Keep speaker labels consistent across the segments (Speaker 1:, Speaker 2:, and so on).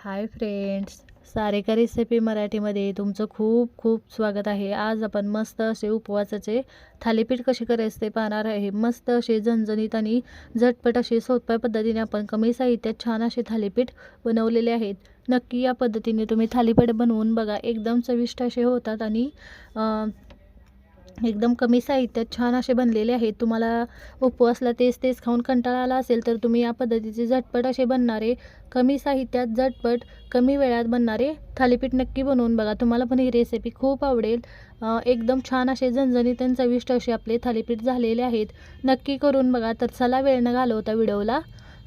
Speaker 1: Hi friends सारेका recipe मराठीमध्ये तुमचं खूप खूप स्वागत आहे. आज आपण मस्त असे उपवासाचे थालीपीठ कसे करायचे ते पाहणार आहे. मस्त असे झणझणीत आणि झटपट असे सोप्या पद्धतीने आपण कमी साहित्यात छान असे थालीपीठ बनवलेले आहेत. नक्की या पद्धतीने तुम्ही थालीपीठ बनवून बघा. एकदम चविष्ट असे होतात आणि एकदम कमी साहित्यात छान असे बनलेले आहेत. तुम्हाला उपवासला तेच तेच खाऊन कंटाळा आला असेल तर तुम्ही या पद्धतीचे झटपट असे बनणारे कमी साहित्यात झटपट कमी वेळात बनणारे थालीपीठ नक्की बनवून बघा. तुम्हाला पण ही रेसिपी खूप आवडेल. एकदम छान असे झणझणीत आणि चविष्ट असे आपले थालीपीठ झालेले आहेत. नक्की करून बघा. तर चला वेळ न घालवता व्हिडिओला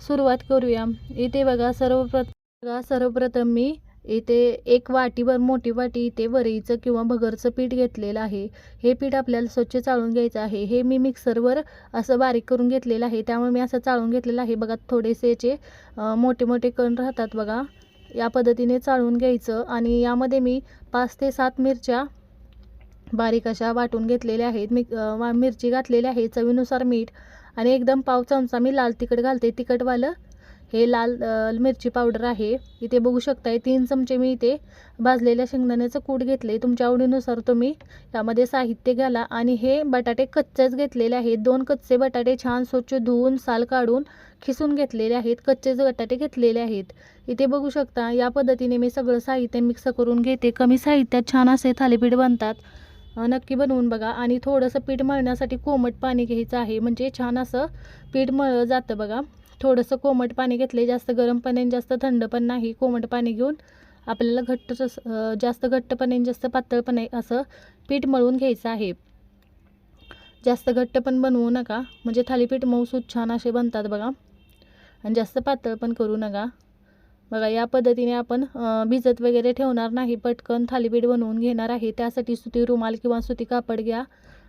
Speaker 1: सुरुवात करूया. इथे बघा सर्वप्र बघा सर्वप्रथम मी इथे एक वाटीभर मोठी वाटी इथे वरईचं किंवा भगरचं पीठ घेतलेलं आहे. हे पीठ आपल्याला स्वच्छ चाळून घ्यायचं आहे. हे मी मिक्सरवर असं बारीक करून घेतलेलं आहे. त्यामुळे मी असं चाळून घेतलेलं आहे. बघा थोडेसे याचे मोठे मोठे कण राहतात बघा. या पद्धतीने चाळून घ्यायचं आणि यामध्ये मी पाच ते सात मिरच्या बारीक अशा वाटून घेतलेल्या आहेत. मी वा- मिरची घातलेली आहे चवीनुसार मीठ आणि एकदम पाव चमचा मी लाल तिखट घालते. तिखटवालं हे लाल मिरची पावडर आहे. इथे बघू शकताय तीन चमचे मी इथे भाजलेल्या शेंगदाण्याचं कूट घेतले तुमच्या आवडीनुसार तुम्ही यामध्ये साहित्य घाला आणि हे बटाटे कच्चेच घेतलेले आहेत. दोन कच्चे बटाटे छान स्वच्छ धुवून साल काढून खिसून घेतलेले आहेत. कच्चेच बटाटे घेतलेले आहेत. इथे बघू शकता या पद्धतीने मी सगळं साहित्य मिक्स करून घेते. कमी साहित्यात छान असे थालीपीठ बनतात. नक्की बनवून बघा आणि थोडंसं पीठ मळण्यासाठी कोमट पाणी घ्यायचं आहे. म्हणजे छान असं पीठ मळलं जातं बघा. थोडंसं कोमट पाणी घेतले जास्त गरम पण नाही जास्त थंड पण नाही. कोमट पाणी घेऊन आपल्याला घट्ट जास्त घट्ट पण जास्त पातळ पण असं पीठ मळून घ्यायचं आहे. जास्त घट्ट पण बनवू नका. म्हणजे थालीपीठ मऊसूद छान असे बनतात बघा. आणि जास्त पातळ पण करू नका. बघा या पद्धतीने आपण भिजत वगैरे ठेवणार नाही. पटकन थालीपीठ बनवून घेणार आहे. त्यासाठी सुती रुमाल किंवा सुती कापड घ्या.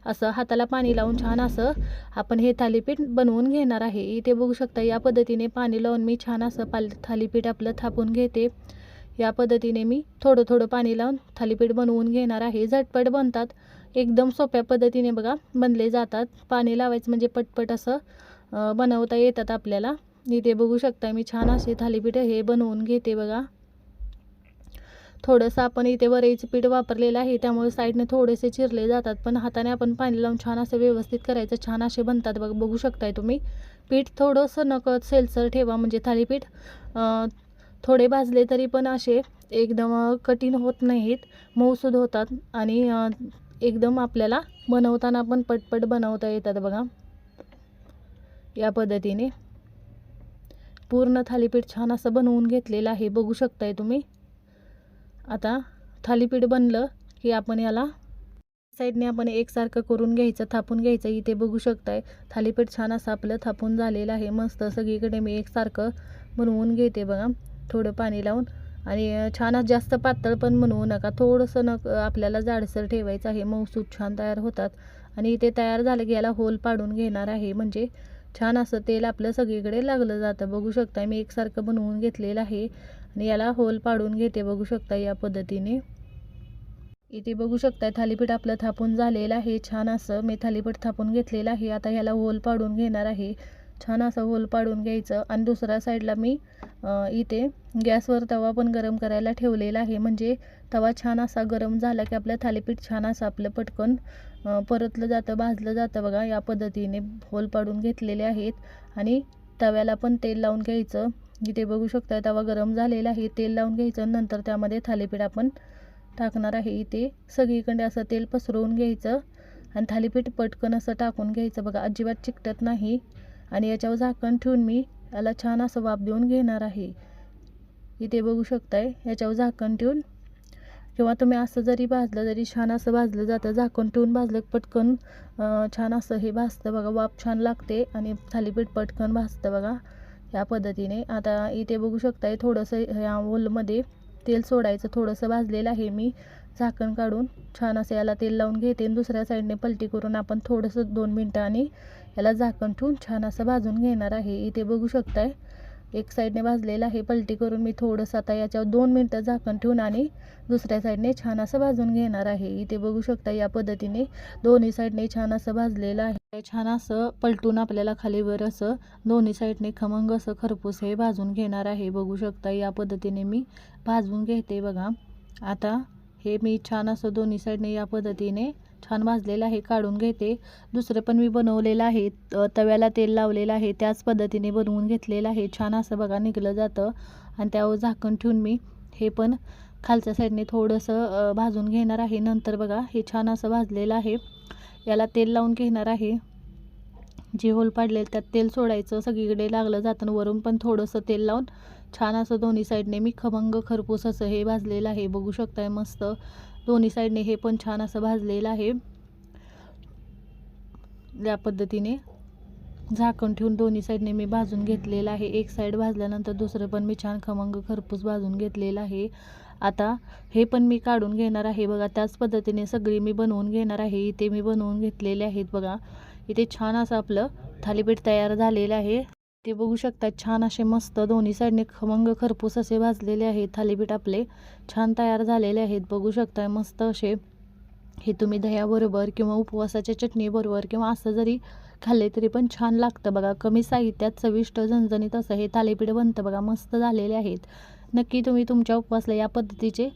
Speaker 1: असं हाताला पाणी लावून छान असं आपण हे थालीपीठ बनवून घेणार आहे. इथे बघू शकता या पद्धतीने पाणी लावून मी छान असं पाल थालीपीठ आपलं थापून घेते. या पद्धतीने मी थोडं थोडं पाणी लावून थालीपीठ बनवून घेणार आहे. झटपट बनतात. एकदम सोप्या पद्धतीने बघा बनले जातात. पाणी लावायचं म्हणजे पटपट असं बनवता येतात आपल्याला. इथे बघू शकता मी छान असे थालीपीठ हे बनवून घेते बघा. थोडंसं आपण इथे वरईचं पीठ वापरलेलं आहे त्यामुळे साईडने थोडेसे चिरले जातात. पण हाताने आपण पाणी लावून छान असं व्यवस्थित करायचं. छान असे बनतात बघ बघू शकताय तुम्ही. पीठ थोडंसं नकळत सेलसर ठेवा म्हणजे थालीपीठ. थोडे भाजले तरी पण असे एकदम कठीण होत नाहीत. मऊसूद होतात आणि एकदम आपल्याला बनवताना पण पटपट बनवता येतात बघा. या पद्धतीने. पूर्ण थालीपीठ छान असं बनवून घेतलेलं आहे बघू शकताय तुम्ही. आता थालीपीठ बनलं की आपण याला साईडने आपण एकसारखं करून घ्यायचं थापून घ्यायचं. इथे बघू शकताय थालीपीठ छान असं आपलं थापून झालेलं आहे. मस्त सगळीकडे मी एकसारखं बनवून घेते बघा. थोडं पाणी लावून. आणि छान जास्त पातळ पण बनवू नका. थोडंसं न आपल्याला जाडसर ठेवायचं आहे. मऊसूत छान तयार होतात. आणि इथे तयार झालं की याला होल पाडून घेणार आहे. म्हणजे छान असं तेल आपलं सगळीकडे लागलं जातं. बघू शकता मी एकसारखं बनवून घेतलेलं आहे. आणि याला होल पाडून घेते बघू शकता या पद्धतीने. इथे बघू शकताय थालीपीठ आपलं थापून झालेलं आहे. छान असं मी थालीपीठ थापून घेतलेलं आहे. आता ह्याला होल पाडून घेणार आहे. छान असं होल पाडून घ्यायचं. आणि दुसऱ्या साईडला मी इथे गॅसवर तवा पण गरम करायला ठेवलेला आहे. म्हणजे तवा छान असा गरम झाला की आपलं थालीपीठ छान असं आपलं पटकन परतलं जातं भाजलं जातं बघा. या पद्धतीने होल पाडून घेतलेले आहेत. आणि तव्याला पण तेल लावून घ्यायचं. इथे बघू शकता तवा गरम झालेला आहे. तेल लावून घ्यायचं नंतर त्यामध्ये थालीपीठ आपण टाकणार आहे. इथे सगळीकडे असं तेल पसरवून घ्यायचं आणि थालीपीठ पटकन असं टाकून घ्यायचं. बघा अजिबात चिकटत नाही आणि याच्यावर झाकण ठेवून मी याला छान असं वाफ देऊन घेणार आहे. इथे बघू शकताय याच्यावर झाकण ठेवून किंवा तुम्ही असं जरी भाजलं जरी छान असं भाजलं जातं झाकण ठेवून भाजलं पटकन छान असं हे भाजतं. बघा वाफ छान लागते आणि थालीपीठ पटकन भाजतं बघा. या पद्धतीने. आता इथे बघू शकताय थोडंसं ह्या ओलमध्ये तेल सोडायचं थोडंसं भाजलेलं आहे मी. झाकण काढून छान असं याला तेल लावून घेते आणि दुसऱ्या साईडने पलटी करून आपण थोडंसं दोन मिनटांनी याला झाकण ठेवून छान असं भाजून घेणार आहे. इथे बघू शकताय एक साईडने भाजलेलं आहे पलटी करून मी थोडंसं आता याच्यावर दोन मिनटं झाकण ठेवून आणि दुसऱ्या साईडने छान असं भाजून घेणार आहे. इथे बघू शकता या पद्धतीने दोन्ही साईडने छान असं भाजलेलं आहे. छान असं पलटून आपल्याला खालीवर असं दोन्ही साईडने खमंग असं खरपूस हे भाजून घेणार आहे. बघू शकता या पद्धतीने मी भाजून घेते बघा. आता हे मी छान असं दोन्ही साईडने या पद्धतीने छान भाजलेलं आहे काढून घेते. दुसरं पण मी बनवलेलं आहे त- तव्याला तेल लावलेलं आहे त्याच पद्धतीने बनवून घेतलेलं आहे. छान असं बघा निघलं जातं. आणि त्यावर झाकण ठेवून मी हे पण खालच्या साईडने थोडंसं भाजून घेणार आहे. नंतर बघा हे छान असं भाजलेलं आहे. याला तेल लावून घेणार आहे. जे होल पाडलेलं त्यात तेल सोडायचं सगळीकडे लागलं जातं. वरून पण थोडंसं तेल लावून छान असं दोन्ही साईडने मी खमंग खरपूस असं हे भाजलेलं आहे. बघू शकताय मस्त. दोन्ही साईडने हे पण छान असं भाजलेलं आहे. या पद्धतीने झाकण ठेवून दोन्ही साईडने मी भाजून घेतलेलं आहे. एक साईड भाजल्यानंतर दुसरं पण मी छान खमंग खरपूस भाजून घेतलेलं आहे. आता हे पण मी काढून घेणार आहे. बघा त्याच पद्धतीने सगळी मी बनवून घेणार आहे. इथे मी बनवून घेतलेले आहेत. बघा इथे छान असं आपलं थालीपीठ तयार झालेलं आहे. ते बघू शकता छान असे मस्त दोन्ही साईडने खमंग खरपूस असे भाजलेले आहेत. थालीपीठ आपले छान तयार झालेले आहेत. बघू शकताय मस्त असे. हे तुम्ही दह्याबरोबर किंवा उपवासाच्या चटणीबरोबर किंवा असं जरी खाल्ले तरी पण छान लागतं बघा. कमी साहित्यात चविष्ट झणझणीत असं हे थालीपीठ बनतं बघा. मस्त झालेले आहेत. नक्की तुम्ही तुमच्या उपवासला या पद्धतीचे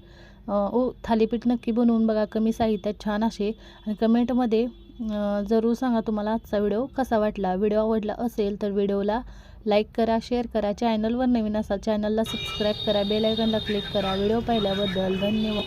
Speaker 1: ओ थालीपीठ नक्की बनवून बघा. कमी साहित्यात छान असे. आणि कमेंटमध्ये जरूर सांगा तुम्हाला आजचा व्हिडिओ कसा वाटला. व्हिडिओ आवडला असेल तर व्हिडिओला लाईक करा शेअर करा. चॅनलवर नवीन असाल चॅनलला सबस्क्राईब करा. बेलायकनला क्लिक करा. व्हिडिओ पाहिल्याबद्दल धन्यवाद.